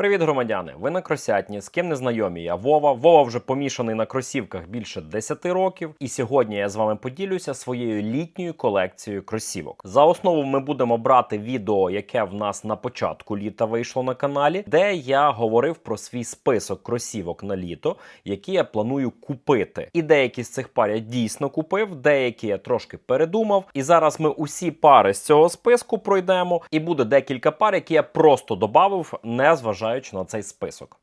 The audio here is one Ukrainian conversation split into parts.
Привіт, громадяни! Ви на кросятні, з ким не знайомі. Я Вова. Вова вже помішаний на кросівках більше 10 років. І сьогодні я з вами поділюся своєю літньою колекцією кросівок. За основу ми будемо брати відео, яке в нас на початку літа вийшло на каналі, де я говорив про свій список кросівок на літо, які я планую купити. І деякі з цих пар я дійсно купив, деякі я трошки передумав. І зараз ми усі пари з цього списку пройдемо. І буде декілька пар, які я просто додав, не зважаючи на цей список.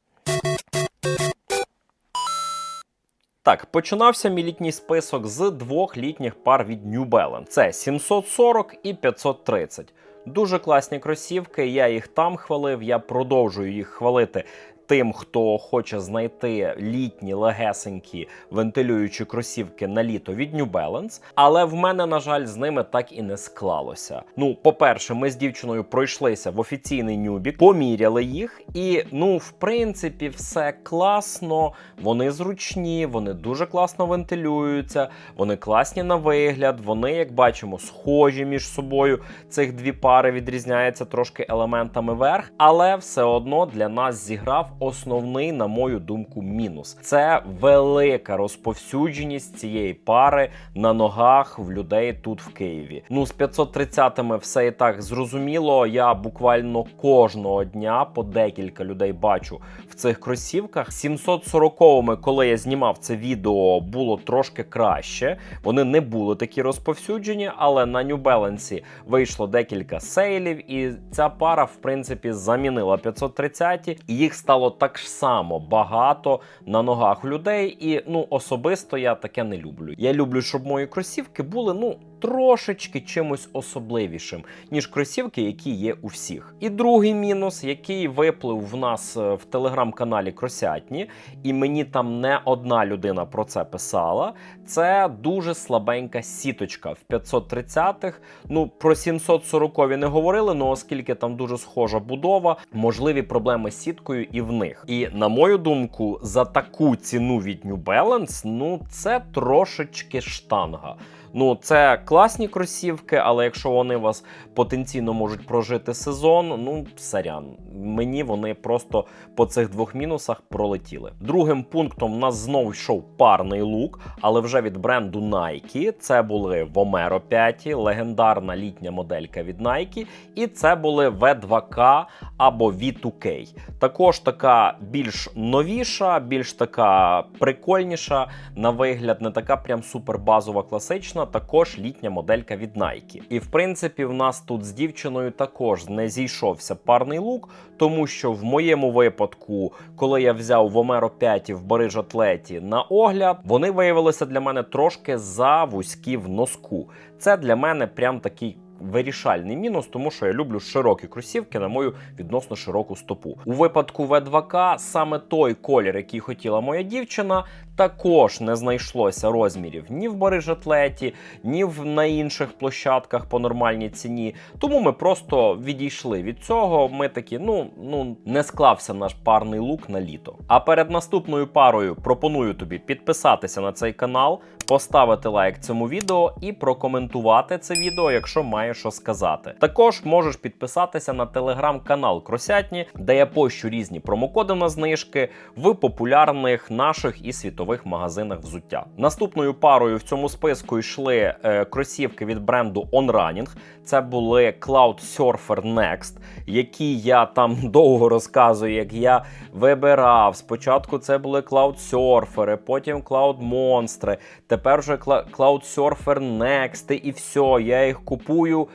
Так, починався мій літній список з двох літніх пар від New Balance. Це 740 і 530. Дуже класні кросівки. Я їх там хвалив. Я продовжую їх хвалити тим, хто хоче знайти літні легесенькі вентилюючі кросівки на літо від New Balance. Але в мене, на жаль, з ними так і не склалося. Ну, по-перше, ми з дівчиною пройшлися в офіційний нюбік, поміряли їх, і ну, в принципі, все класно. Вони зручні, вони дуже класно вентилюються, вони класні на вигляд. Вони, як бачимо, схожі між собою. Цих дві пари відрізняються трошки елементами верх, але все одно для нас зіграв основний, на мою думку, мінус. Це велика розповсюдженість цієї пари на ногах в людей тут в Києві. Ну, з 530-ми все і так зрозуміло. Я буквально кожного дня по декілька людей бачу в цих кросівках. 740-ми, коли я знімав це відео, було трошки краще. Вони не були такі розповсюджені, але на New Balance вийшло декілька сейлів, і ця пара, в принципі, замінила 530 і їх стало так ж само багато на ногах людей. І ну особисто я таке не люблю. Я люблю, щоб мої кросівки були ну. Трошечки чимось особливішим, ніж кросівки, які є у всіх. І другий мінус, який виплив в нас е, в телеграм-каналі Кросятні, і мені там не одна людина про це писала. Це дуже слабенька сіточка в 530-х. Ну про 740-ві не говорили, але оскільки там дуже схожа будова, можливі проблеми з сіткою і в них. І на мою думку, за таку ціну від New Balance, ну це трошечки штанга. Ну, це класні кросівки, але якщо вони вас потенційно можуть прожити сезон, ну сорян, мені вони просто по цих двох мінусах пролетіли. Другим пунктом у нас знову йшов парний лук, але вже від бренду Nike. Це були Vomero 5, легендарна літня моделька від Nike, і це були V2K або V2K. Також така більш новіша, більш така прикольніша на вигляд, не така прям супербазова класична також літня моделька від Nike. І в принципі, в нас тут з дівчиною також не зійшовся парний лук, тому що в моєму випадку, коли я взяв Vomero 5 в Бариж Атлеті на огляд, вони виявилися для мене трошки завузькі в носку. Це для мене прям такий. Вирішальний мінус, тому що я люблю широкі кросівки на мою відносно широку стопу. У випадку В2К саме той колір, який хотіла моя дівчина, також не знайшлося розмірів ні в Барижатлеті, ні в на інших площадках по нормальній ціні. Тому ми просто відійшли від цього. Ми такі, ну ну не склався наш парний лук на літо. А перед наступною парою пропоную тобі підписатися на цей канал, поставити лайк цьому відео і прокоментувати це відео, якщо маєш що сказати. Також можеш підписатися на телеграм-канал Кросятні, де я пощу різні промокоди на знижки в популярних наших і світових магазинах взуття. Наступною парою в цьому списку йшли е, кросівки від бренду On Running. Це були Cloud Surfer Next, які я там довго розказую, як я вибирав. Спочатку це були Cloud Surfer, потім Cloud Monster, тепер вже Cloud Surfer Next, і все, я їх купую.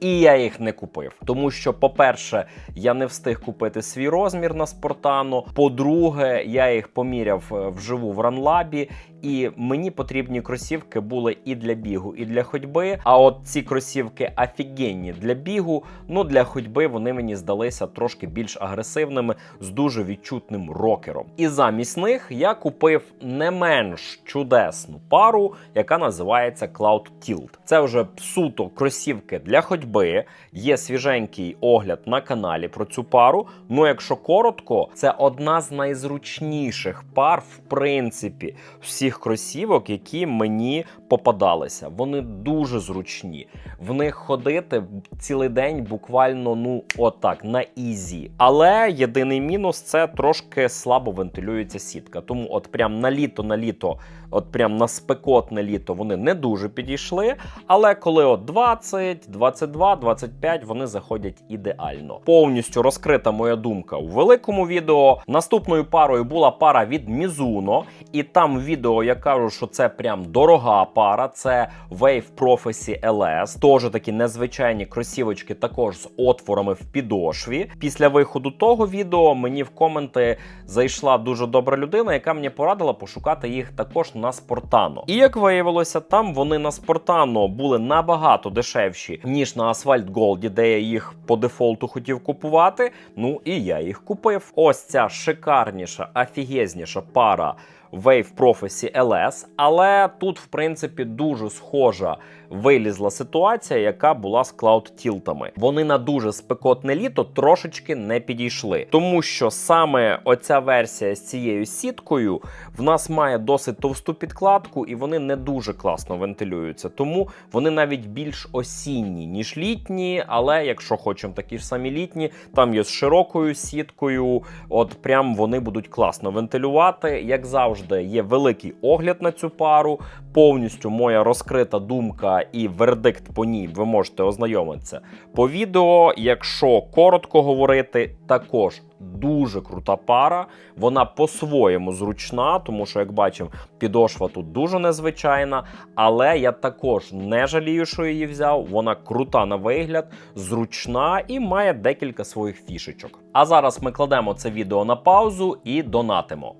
І я їх не купив, тому що, по-перше, я не встиг купити свій розмір на спортану. По-друге, я їх поміряв е, вживу в ранлабі, і мені потрібні кросівки були і для бігу, і для ходьби. А от ці кросівки офігенні для бігу. Ну для ходьби вони мені здалися трошки більш агресивними з дуже відчутним рокером. І замість них я купив не менш чудесну пару, яка називається Cloud Tilt. Це вже суто кросівки для ходьби. Є свіженький огляд на каналі про цю пару. Ну, якщо коротко, це одна з найзручніших пар, в принципі, всіх кросівок, які мені попадалися. Вони дуже зручні. В них ходити цілий день буквально ну отак на ізі. Але єдиний мінус це трошки слабо вентилюється сітка. Тому, от прям на літо, на літо, от прям на спекотне літо вони не дуже підійшли. Але коли от 20, 22, 25, вони заходять ідеально. Повністю розкрита моя думка у великому відео. Наступною парою була пара від Mizuno, і там відео я кажу, що це прям дорога пара. Це Wave Prophecy LS. Теж такі незвичайні кросівочки, також з отворами в підошві. Після виходу того відео мені в коменти зайшла дуже добра людина, яка мені порадила пошукати їх також на Спортано. І як виявилося, там вони на Спортано були набагато дешевші, ніж на Асфальт Голді, де я їх по дефолту хотів купувати. Ну і я їх купив. Ось ця шикарніша, афігезніша пара. Wave Prophecy LS, але тут, в принципі, дуже схожа вилізла ситуація, яка була з Cloud Тілтами. Вони на дуже спекотне літо трошечки не підійшли, тому що саме оця версія з цією сіткою в нас має досить товсту підкладку, і вони не дуже класно вентилюються. Тому вони навіть більш осінні, ніж літні. Але якщо хочемо такі ж самі літні, там є з широкою сіткою, от прям вони будуть класно вентилювати. Як завжди, є великий огляд на цю пару. Повністю моя розкрита думка і вердикт по ній ви можете ознайомитися по відео. Якщо коротко говорити, також дуже крута пара. Вона по-своєму зручна, тому що, як бачимо, підошва тут дуже незвичайна. Але я також не жалію, що її взяв. Вона крута на вигляд, зручна і має декілька своїх фішечок. А зараз ми кладемо це відео на паузу і донатимо.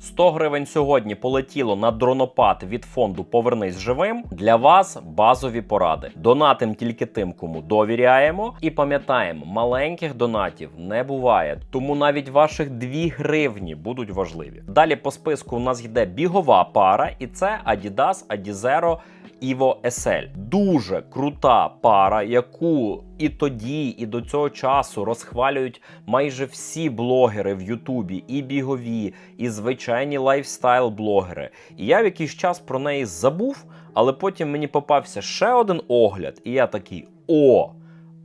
100 гривень сьогодні полетіло на дронопад від фонду Повернись живим. Для вас базові поради. Донатим тільки тим, кому довіряємо. І пам'ятаємо, маленьких донатів не буває, тому навіть ваших 2 гривні будуть важливі. Далі по списку у нас йде бігова пара, і це Adidas Adizero Evo SL. Дуже крута пара, яку і тоді, і до цього часу розхвалюють майже всі блогери в Ютубі, і бігові, і звичайні лайфстайл-блогери. І я в якийсь час про неї забув, але потім мені попався ще один огляд, і я такий о.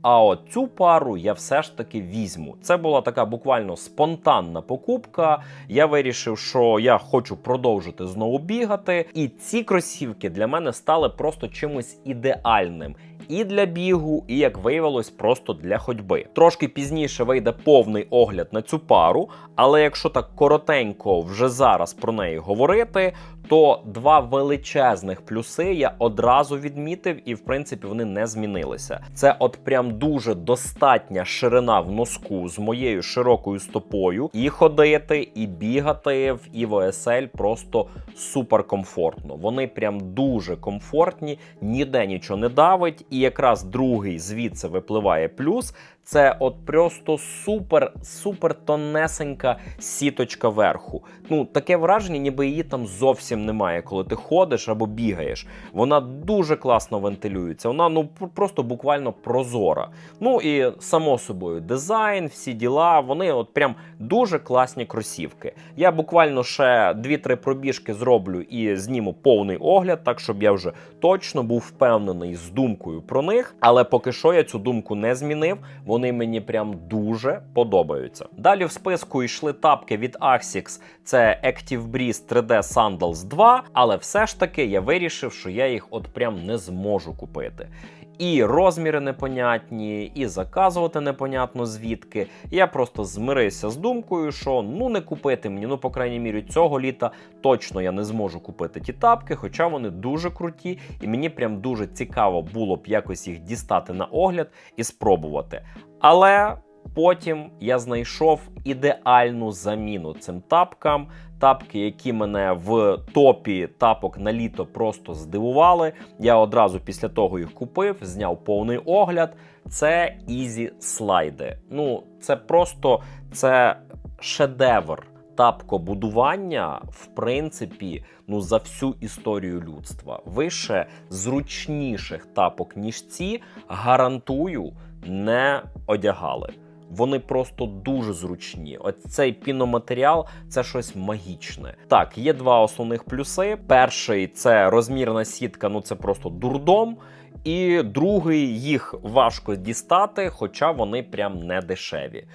А от цю пару я все ж таки візьму. Це була така буквально спонтанна покупка. Я вирішив, що я хочу продовжити знову бігати. І ці кросівки для мене стали просто чимось ідеальним. І для бігу, і як виявилось, просто для ходьби. Трошки пізніше вийде повний огляд на цю пару, але якщо так коротенько вже зараз про неї говорити, то два величезних плюси я одразу відмітив, і в принципі вони не змінилися. Це от прям дуже достатня ширина в носку з моєю широкою стопою, і ходити, і бігати в Evo просто супер комфортно. Вони прям дуже комфортні, ніде нічого не давить. І якраз другий звідси випливає плюс. Це от просто супер, супер тонесенька сіточка верху. Ну, таке враження, ніби її там зовсім немає, коли ти ходиш або бігаєш. Вона дуже класно вентилюється. Вона ну просто буквально прозора. Ну і само собою, дизайн, всі діла, вони от прям дуже класні кросівки. Я буквально ще 2-3 пробіжки зроблю і зніму повний огляд, так щоб я вже точно був впевнений з думкою про них. Але поки що я цю думку не змінив. Вони мені прям дуже подобаються. Далі в списку йшли тапки від Axix. Це Active Breeze 3D Sandals 2, але все ж таки я вирішив, що я їх от прям не зможу купити. І розміри непонятні, і заказувати непонятно звідки. Я просто змирився з думкою, що ну не купити мені, ну, по крайній мірі, цього літа точно я не зможу купити ті тапки, хоча вони дуже круті, і мені прям дуже цікаво було б якось їх дістати на огляд і спробувати. Але потім я знайшов ідеальну заміну цим тапкам. Тапки, які мене в топі тапок на літо просто здивували. Я одразу після того їх купив, зняв повний огляд. Це Easy слайди. Ну, це просто це шедевр тапкобудування, в принципі, ну за всю історію людства. Ви ще зручніших тапок, ніж ці, гарантую, не одягали. Вони просто дуже зручні. Оцей цей піноматеріал це щось магічне. Так, є два основних плюси. Перший це розмірна сітка, ну це просто дурдом. І другий їх важко дістати, хоча вони прям не дешеві.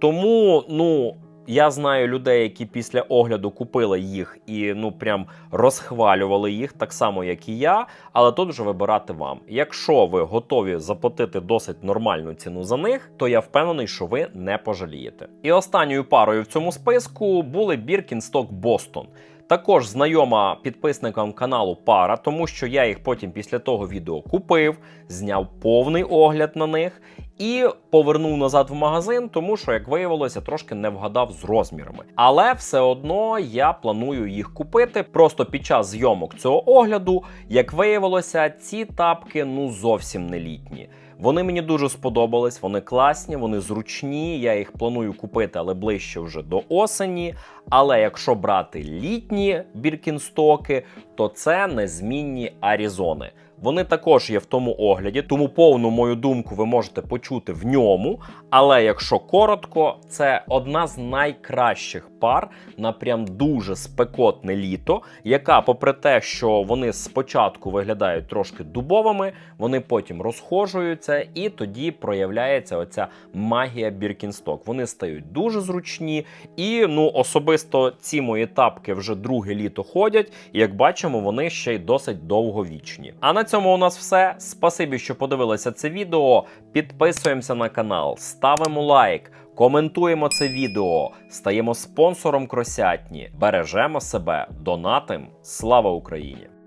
Тому, ну. Я знаю людей, які після огляду купили їх і ну прям розхвалювали їх так само, як і я. Але тут вже вибирати вам. Якщо ви готові заплатити досить нормальну ціну за них, то я впевнений, що ви не пожалієте. І останньою парою в цьому списку були Birkenstock Boston. Також знайома підписникам каналу пара, тому що я їх потім після того відео купив, зняв повний огляд на них і повернув назад в магазин, тому що, як виявилося, трошки не вгадав з розмірами. Але все одно я планую їх купити. Просто під час зйомок цього огляду, як виявилося, ці тапки ну зовсім не літні. Вони мені дуже сподобались, вони класні, вони зручні. Я їх планую купити, але ближче вже до осені. Але якщо брати літні біркінстоки, то це незмінні Арізони. Вони також є в тому огляді, тому повну мою думку ви можете почути в ньому. Але якщо коротко, це одна з найкращих пар на прям дуже спекотне літо, яка, попри те, що вони спочатку виглядають трошки дубовими, вони потім розхожуються, і тоді проявляється оця магія Біркінсток. Вони стають дуже зручні, і ну особисто ці мої тапки вже друге літо ходять. І як бачимо, вони ще й досить довговічні. А на цьому у нас все. Спасибі, що подивилися це відео. Підписуємося на канал, ставимо лайк, коментуємо це відео, стаємо спонсором Кросятні, бережемо себе, донатим. Слава Україні!